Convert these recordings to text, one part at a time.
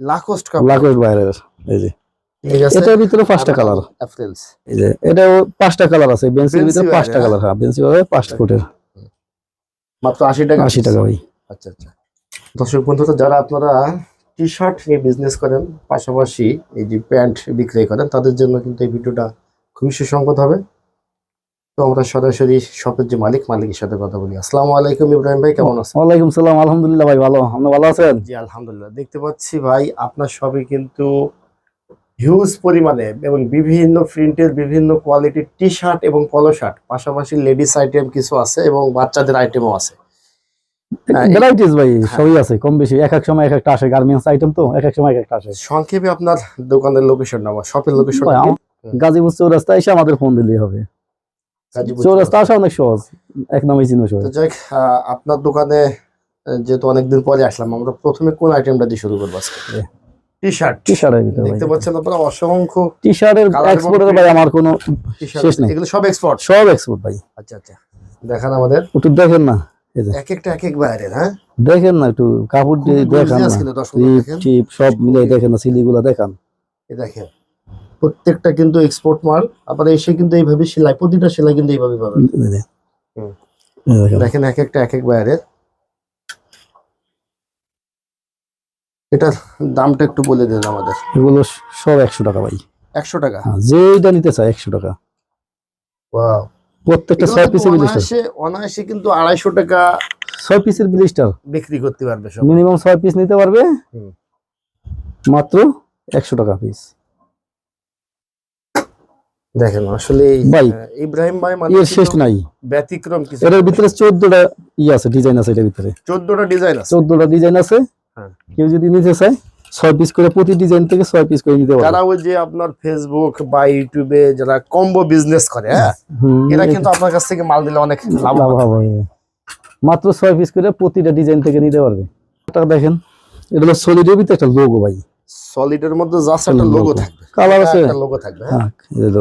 Lacoste কাপড় লাকোস বাইরের এই যে। এটার ভিতরে পাঁচটা কালার এই যে এটাও পাঁচটা কালার আছে বেন্সির ভিতরে পাঁচটা হ্যাঁ? কালার হ্যাঁ বেন্সি বাইরে পাঁচটা ফুটের মাত্র আশি টাকা। আশি টাকা ভাই। আচ্ছা আচ্ছা। দর্শক বন্ধুরা যারা আপনারা টি শার্ট নিয়ে বিজনেস করেন পাশাপাশি এই যে প্যান্ট বিক্রয় করেন তাদের জন্য কিন্তু এই ভিডিওটা খুবই সুসংগত হবে। তো আমরা সরাসরি শপের যে মালিক মালিকের সাথে কথা বলি। আসসালামু আলাইকুম ইব্রাহিম ভাই কেমন আছেন? ওয়ালাইকুম সালাম আলহামদুলিল্লাহ ভাই ভালো। আপনি ভালো আছেন? জি আলহামদুলিল্লাহ। দেখতে পাচ্ছি ভাই আপনার কিন্তু হিউজ পরিমাণে এবং বিভিন্ন প্রিন্টের বিভিন্ন কোয়ালিটির টি শার্ট এবং পলো শার্ট পাশাপাশি লেডিস আইটেম কিছু আছে এবং বাচ্চাদের আইটেমও আছে। হ্যাঁ, ভ্যারাইটিস ভাই সবই আছে কম বেশি। এক এক সময় এক একটা আসে গার্মেন্টস আইটেম তো এক এক সময় এক একটা আসে। সংক্ষেপে আপনার দোকানের লোকেশন নাম শপের লোকেশন গাজীপুর চৌরাস্তা এসে আমাদের ফোন দিলেই হবে। চৌরাস্তা আসা অনেক সহজ এক নামে চিনো সহজ। যাই আপনার দোকানে যেহেতু অনেকদিন পরে আসলাম আমরা প্রথমে কোন আইটেমটা দিয়ে শুরু করব আজকে? টি শার্ট টি শার্টের দেখতে পাচ্ছেন আপনারা অসংখ্য টি শার্টের Colour এক্সপোর্টের ভাই আমার কোনো শেষ নেই। এগুলো সব এক্সপোর্ট সব এক্সপোর্ট ভাই। আচ্ছা আচ্ছা। দেখান আমাদের। একটু দেখেন না এক একটা এক এক বাইরের হ্যাঁ? দেখেন না একটু কাপড় দিয়ে দেখান না। সব মিলাই দেখেন না সিলিগুলো দেখান। দেখেন। প্রত্যেকটা কিন্তু এক্সপোর্ট মাল আপনারা এসে কিন্তু এইভাবে সেলাই প্রতিটা সেলাই কিন্তু এইভাবে পাবেন। দেখেন। এক একটা এক এক বাইরের। এটার দামটা একটু বলে দেন আমাদের। এগুলো সব একশো টাকা ভাই। একশো টাকা? হ্যাঁ, যেইটা নিতে চায় একশো টাকা। ওয়াও। প্রত্যেকটা ছয় পিসের ব্লিস্টার। অনায়াসে কিন্তু আড়াইশো টাকা ছয় পিসের ব্লিস্টার? বিক্রি করতে পারবে সব। মিনিমাম ছয় পিস নিতে পারবে। হুম। মাত্র একশো টাকা পিস। দেখেন আসলে ভাই, ইব্রাহিম ভাই মানে এর শেষ নাই। ব্যতিক্রম কিছু। ভিতরে ই আছে ডিজাইন আছে ভিতরে। চোদ্দটা ডিজাইন আছে। চোদ্দটা ডিজাইন আছে। হ্যাঁ। কেউ যদি নিতে চায় ছয় পিস করে প্রতি ডিজাইন থেকে ছয় পিস করে নিতে পারবে। যারা ওই যে আপনার ফেসবুক বা ইউটিউবে যারা কম্বো বিজনেস করে হ্যাঁ এরা কিন্তু আপনার কাছ থেকে মাল দিলে অনেক লাভ লাভ হবে। মাত্র ছয় পিস করে প্রতিটা ডিজাইন থেকে নিতে পারবে। দেখেন এটা হলো সলিডের ভিতরে একটা লোগো ভাই। সলিডের মধ্যে জাস্ট একটা লোগো থাকবে। কালার আছে? একটা লোগো থাকবে হ্যাঁ? হ্যাঁ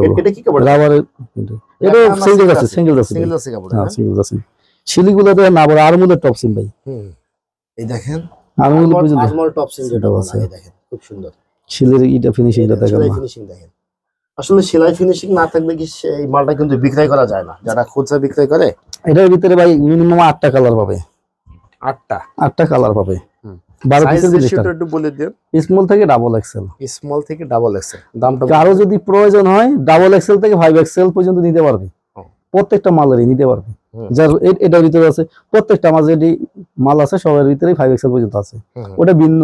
এই এটা কি কাপড়? রাবারের এটা। সিঙ্গেল আছে সিঙ্গেল আছে সিঙ্গেল আছে কাপড় হ্যাঁ হ্যাঁ? সিঙ্গেল আছে। শিলিগুলো দেখেন না আবার আরমুলের টপ সিম ভাই। হুম। এই দেখেন আরমুল পর্যন্ত আরমল টপ সিন যেটা আছে। হয়, দেখেন খুব সুন্দর। শিলের ইটা ফিনিশিং এটা দেখেন ফিনিশিং দেখেন। আসলে সেলাই ফিনিশিং না থাকলে কি সে- এই মালটা কিন্তু বিক্রয় করা যায় না। যারা খুচরা বিক্রয় করে এটার ভিতরে ভাই মিনিমাম আটটা কালার পাবে। আটটা। আটটা কালার পাবে। হুম। বারো সাইজ পিসের রেশিওটা একটু বলে দিন। স্মল থেকে ডাবল এক্সেল স্মল থেকে ডাবল এক্সেল দামটা কারও যদি প্রয়োজন হয় ডাবল এক্সেল থেকে ফাইভ এক্সেল পর্যন্ত নিতে পারবে। প্রত্যেকটা মালেরই নিতে পারবে। যার এটার ভিতরে আছে প্রত্যেকটা মাঝে যেটি মাল আছে সবার ভিতরেই ফাইভ এক্সেল পর্যন্ত আছে। ওটা ভিন্ন।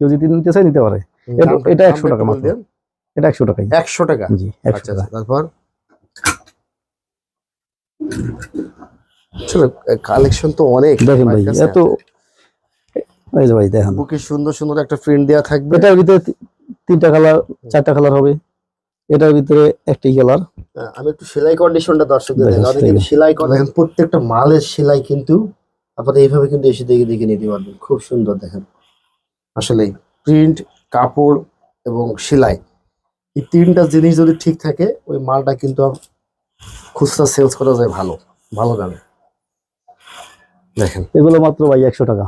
কেউ যদি নিতে চায় নিতে পারে। এটা- দামটা- এটা দামটা 100 টাকা মাত্র। এটা একশো টাকাই। একশো টাকা? জি একশো আচ্ছা টাকা। আচ্ছা, তারপর? কালেকশন তো অনেক। দেখেন ভাই এত এই যে ভাই দেখেন। বুকে সুন্দর সুন্দর একটা প্রিন্ট দেওয়া থাকবে। এটার ভিতরে তিনটা কালার চারটা কালার হবে। এটার ভিতরে একটি কালার আহ, আমি একটু সেলাই কন্ডিশনটা দর্শকদের দেখাই কিন্তু সেলাই করে দেখেন প্রত্যেকটা মালের সেলাই কিন্তু আপনারা এইভাবে কিন্তু এসে দেখে দেখে নিতে পারবেন। খুব সুন্দর দেখেন। আসলে প্রিন্ট কাপড় এবং সেলাই এই তিনটা জিনিস যদি ঠিক থাকে ওই মালটা কিন্তু খুচরা সেলস করা যায় ভালো ভালো দামে। দেখেন। এগুলো মাত্র ভাই একশো টাকা।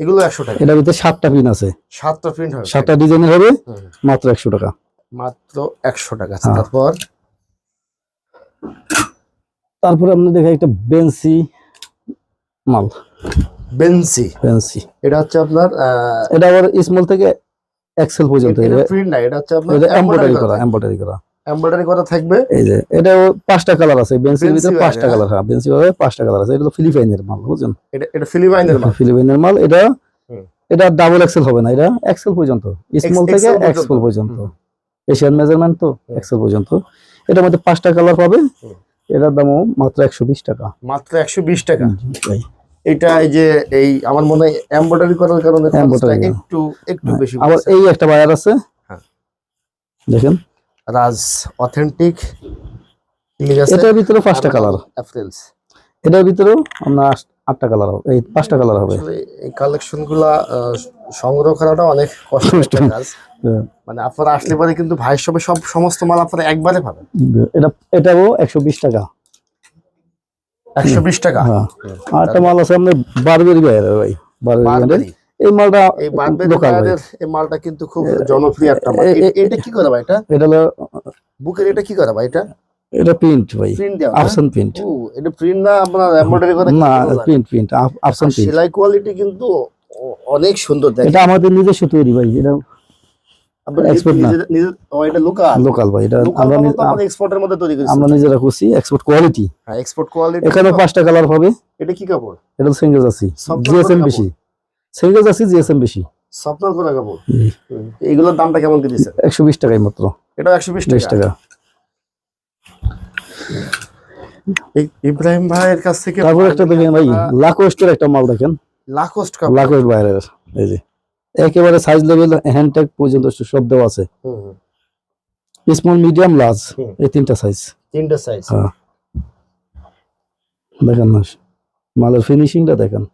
এগুলো একশো টাকা। এটার ভিতরে সাতটা পিন আছে। সাতটা প্রিন্ট হবে। সাতটা ডিজাইনের হবে মাত্র একশো টাকা। মাত্র একশো টাকা। হ্যাঁ। তারপর? তারপরে আপনি দেখেন একটা বেন্সি মাল। বেন্সি বেন্সি এটা হচ্ছে আপনার এটা আবার স্মল থেকে এক্সেল পর্যন্ত। এটা প্রিন্ট না এটা হচ্ছে আপনার এমব্রয়ডারি করা। এমব্রয়ডারি করা। এমব্রয়ডারি করা থাকবে। এই যে এটা পাঁচটা কালার আছে বেন্সির ভিতরে পাঁচটা হ্যাঁ। কালার হ্যাঁ বেন্সি ভাবে পাঁচটা কালার আছে এটা ফিলিপাইনের মাল বুঝছেন? এটা এটা ফিলিপাইনের মাল। ফিলিপাইনের মাল এটা এটা ডাবল এক্সেল হবে না এটা এক্সেল পর্যন্ত স্মল থেকে এক্সেল পর্যন্ত। এশিয়ান মেজারমেন্ট তো এক্সেল পর্যন্ত। এটার মধ্যে পাঁচটা কালার পাবে এটার দামও মাত্র একশো বিশ টাকা। মাত্র একশো বিশ টাকা। এটা এই যে এই আমার মনে হয় এমব্রয়ডারি করার কারণে হ্যাঁ। একটু একটু বেশি আবার এই একটা বায়ার আছে। হ্যাঁ। দেখেন। রাজ অথেন্টিক এটার ভিতরে পাঁচটা কালার অ্যাপ্রিলস এটার ভিতরেও আপনার আটটা কালার হবে। এই পাঁচটা কালার হবে। এই কালেকশনগুলা আহ, সংগ্রহ করাটা অনেক কষ্টের কাজ। হ্যাঁ। মানে আপনারা আসলে পরে কিন্তু ভাইয়ের সবে সব সমস্ত মাল আপনারা একবারে পাবেন। এটা এটাও একশো বিশ টাকা। একশো বিশ টাকা? হ্যাঁ। আর একটা মাল আছে আপনার বারবেরি বাইরে ভাই। বারবারি। এই মালটা এই এই মালটা কিন্তু খুব জনপ্রিয় একটা মাল। এটা কি করা ভাই এটা? এটা হলো বুকের এটা কি করা ভাই এটা? এটা প্রিন্ট ভাই। প্রিন্ট দেওয়া প্রিন্ট এটা প্রিন্ট না আপনার এমব্রয়ডারি করা না প্রিন্ট প্রিন্ট আর প্রিন্ট সেলাই কোয়ালিটি কিন্তু অনেক সুন্দর দেখেন। এটা আমাদের নিজস্ব তৈরি ভাই এটা না। নিজের- এটা লোকাল লোকাল ভাই এটা আমরা এক্সপোর্টের মধ্যে তৈরি করেছি। আমরা নিজেরা করছি এক্সপোর্ট কোয়ালিটি হ্যাঁ এক্সপোর্ট কোয়ালিটি এখানে পাঁচটা কালার হবে। এটা কি কাপড়? এটা সিঙ্গেল জিএসএম বেশি। সিঙ্গেল জাসি জিএসএম বেশি। স্বপ্নার করা কাপড়? এইগুলোর দামটা কেমন কি মাত্র। এটা একশো বিশ বিশ টাকা? টাকা। এই ইব্রাহিম ভাইয়ের কাছ থেকে তারপর একটা দেখেন ভাই লাকোস্টের একটা মাল দেখেন। লাকোস্ট কাপড়। লাকোস্ট বাইরের এই যে। একেবারে সাইজ লেভেল হ্যান্ড ট্যাগ পর্যন্ত সব দেওয়া আছে। স্মল মিডিয়াম লার্জ এই তিনটা সাইজ তিনটা সাইজ হ্যাঁ। দেখেন না মালের ফিনিশিংটা দেখেন।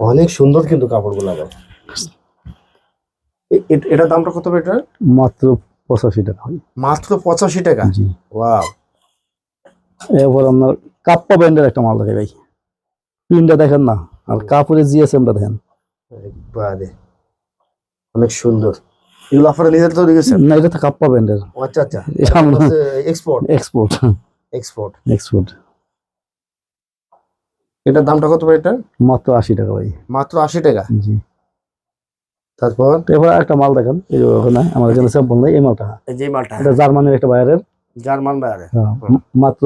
অনেক সুন্দর কিন্তু কাপড়গুলো ভাই। এ- এ- এটার দামটা কত এটা মাত্র পঁচাশি টাকা। মাত্র পঁচাশি টাকা? জি। ওয়াও। এরপর আপনার কাপ্পা ব্র্যান্ডের একটা মাল দেখে ভাই। প্রিন্টটা দেখেন না আর কাপড়ের জিএসএমটা দেখেন। একবারে। অনেক সুন্দর। এগুলো আপনারা নিজের তৈরি করেছেন? না এটা তো কাপ্পা ব্র্যান্ডের। আচ্ছা আচ্ছা। এক্সপোর্ট এক্সপোর্ট এক্সপোর্ট এক্সপোর্ট এটার দামটা কত ভাই এটা মাত্র আশি টাকা ভাই। মাত্র আশি টাকা? জি। তারপর? এবার একটা মাল দেখেন। এই যে ওখানে আমার এখানে স্যাম্পল নেই এই মালটা। এই যে মালটা। এটা জার্মানির একটা বাইরের জার্মান বাইরে মাত্র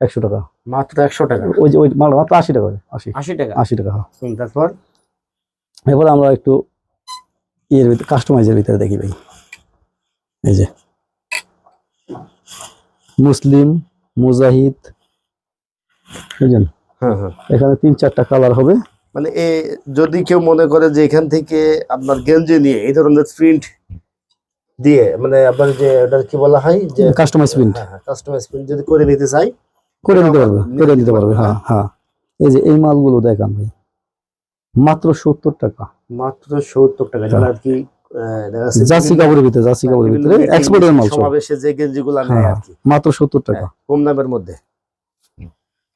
একশো টাকা। মাত্র একশো টাকা। ওই যে ওই মাল মাত্র আশি টাকা আশি। আশি টাকা। আশি টাকা হ্যাঁ। তারপর? এবার আমরা একটু ইয়ের ভিতরে কাস্টমাইজের ভিতরে দেখি ভাই। এই যে। মুসলিম মুজাহিদ বুঝলেন? হ্যাঁ হ্যাঁ এখানে তিন চারটা কালার হবে। মানে এ যদি কেউ মনে করে যে এখান থেকে আপনার গেঞ্জি নিয়ে এই ধরনের প্রিন্ট দিয়ে মানে আপনার যে ওটা কি বলা হয় যে কাস্টমাইজ প্রিন্ট কাস্টমাইজ প্রিন্ট যদি করে নিতে চাই করে দিতে পারবে নিতে করে দিতে পারবে, হ্যাঁ হ্যাঁ। এই যে এই মালগুলো দেখান ভাই মাত্র সত্তর টাকা। মাত্র সত্তর টাকা যেটা আর কি জার্সি কাপড়ের ভিতরে জার্সি কাপড়ের ভিতরে এক্সপোর্টের মাল সমাবেশে যে গেঞ্জিগুলো নেয় হ্যাঁ আর কি। মাত্র সত্তর টাকা। কম দামের মধ্যে।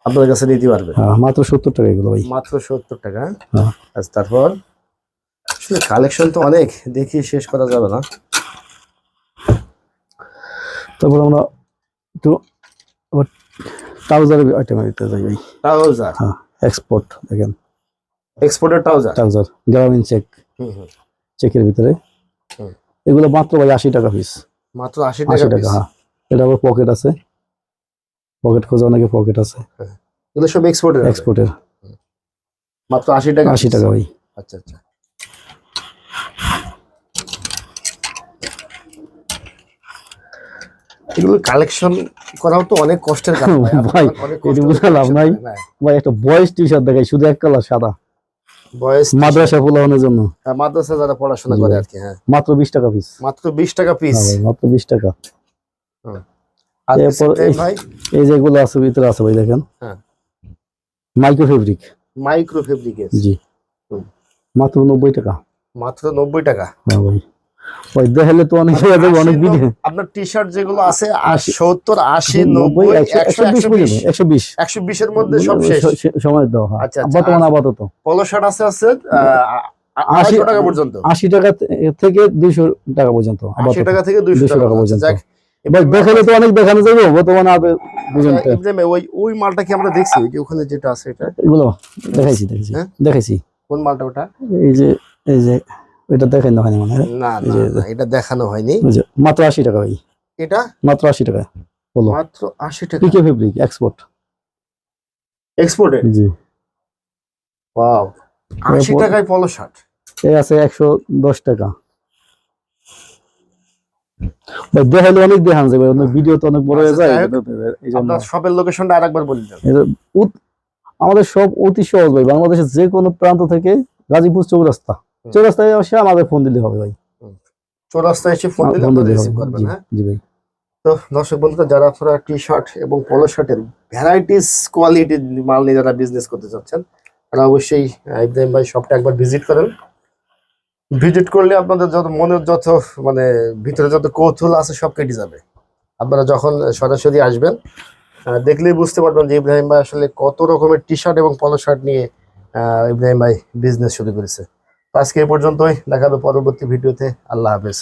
আপনার কাছে নিতে পারবে। হ্যাঁ মাত্র সত্তর টাকা এগুলো ভাই। মাত্র সত্তর টাকা। হ্যাঁ। আচ্ছা তারপর? কালেকশন তো অনেক দেখি শেষ করা যাবে না। তারপর আমরা একটু আবার ট্রাউজারের আইটেমের ভিতরে যাই ভাই। ট্রাউজার হ্যাঁ এক্সপোর্ট দেখেন। এক্সপোর্টের ট্রাউজার ট্রাউজার গ্রামীণ চেক চেকের ভিতরে। এগুলো মাত্র ভাই আশি টাকা পিস মাত্র আশি টাকা হ্যাঁ। এটা আবার পকেট আছে। পকেট খোঁজা অনেকে পকেট আছে। এগুলো সব এক্সপোর্টের এক্সপোর্টের মাত্র আশি টাকা আশি। টাকা ভাই। আচ্ছা আচ্ছা। এগুলো কালেকশন করাও তো অনেক কষ্টের কাজ ভাই। বুঝে লাভ নাই। হ্যাঁ, ভাই একটা বয়েস টি শার্ট দেখাই শুধু এক কালার সাদা। বয়স মাদ্রাসা ফুলানোর জন্য। হ্যাঁ, মাদ্রাসা যারা পড়াশোনা করে আর কি হ্যাঁ। মাত্র বিশ টাকা পিস মাত্র বিশ টাকা পিস মাত্র বিশ টাকা। এরপর এই- যেগুলো আছে ভিতরে আছে ভাই দেখেন। মাইক্রো ফেব্রিক মাইক্রো ফেব্রিকের জি। মাত্র নব্বই টাকা। মাত্র নব্বই টাকা। হ্যাঁ ভাই। ভাই দেখালে তো অনেক অনেক ভিডিও আপনার টি শার্ট যেগুলো আছে সত্তর আশি নব্বই একশো বিশ একশো বিশ। একশো বিশের মধ্যে সব শেষ। সময় দেওয়া হয়। আচ্ছা, আচ্ছা, বর্তমান আপাতত। পলো শার্ট আছে আছে আশি- টাকা পর্যন্ত। আশি টাকা থেকে দুইশো টাকা পর্যন্ত আশি টাকা থেকে দুইশো 200 টাকা টাকা পর্যন্ত। যাক দেখালে তো অনেক দেখানো যাবে বর্তমানে আগে বুঝেন ওই ওই মালটা কি আমরা দেখছি? যে ওখানে যেটা আছে এটা? এগুলো দেখাইছি দেখাইছি। হ্যাঁ? দেখাইছি। কোন মালটা ওটা? এই যে এই যে এটা দেখাই না হয়নি মানে না না না, এটা দেখানো হয়নি। মাত্র আশি টাকা ভাই। এটা? মাত্র আশি টাকা বলো। মাত্র আশি টাকা। পিকে ফেব্রিক এক্সপোর্ট এক্সপোর্টে জি। ওয়াও আশি এরপর- টাকায় পলো শার্ট। এই আছে একশো দশ টাকা। ভাই দেখাইলে অনেক দেখান যাবে অনেক ভিডিও তো অনেক বড় হয়ে আচ্ছা, যায়। যাই হোক, এই জন্য আপনার শপের লোকেশনটা আরেকবার বলে দেন। আমাদের সব অতি সহজ ভাই বাংলাদেশের যে কোনো প্রান্ত থেকে গাজীপুর চৌরাস্তা। চৌরাস্তায় এসে আমাদের ফোন দিলে হবে ভাই। চৌরাস্তায় এসে ফোন দিলে ফোন রিসিভ করবেন হ্যাঁ? জি ভাই। তো দর্শক বন্ধুরা যারা আপনারা টি শার্ট এবং পলো শার্টের ভ্যারাইটিস কোয়ালিটির মাল নিয়ে যারা বিজনেস করতে চাচ্ছেন তারা অবশ্যই ইব্রাহিম ভাই শপটা একবার ভিজিট করেন। ভিজিট করলে আপনাদের যত মনের যত মানে ভিতরে যত কৌতূহল আছে সব কেটে যাবে। আপনারা যখন সরাসরি আসবেন দেখলেই বুঝতে পারবেন যে ইব্রাহিম ভাই আসলে কত রকমের টি শার্ট এবং পলো শার্ট নিয়ে ইব্রাহিম ভাই বিজনেস শুরু করেছে। আজকে এ পর্যন্তই। দেখাবে পরবর্তী ভিডিওতে। আল্লাহ হাফেজ।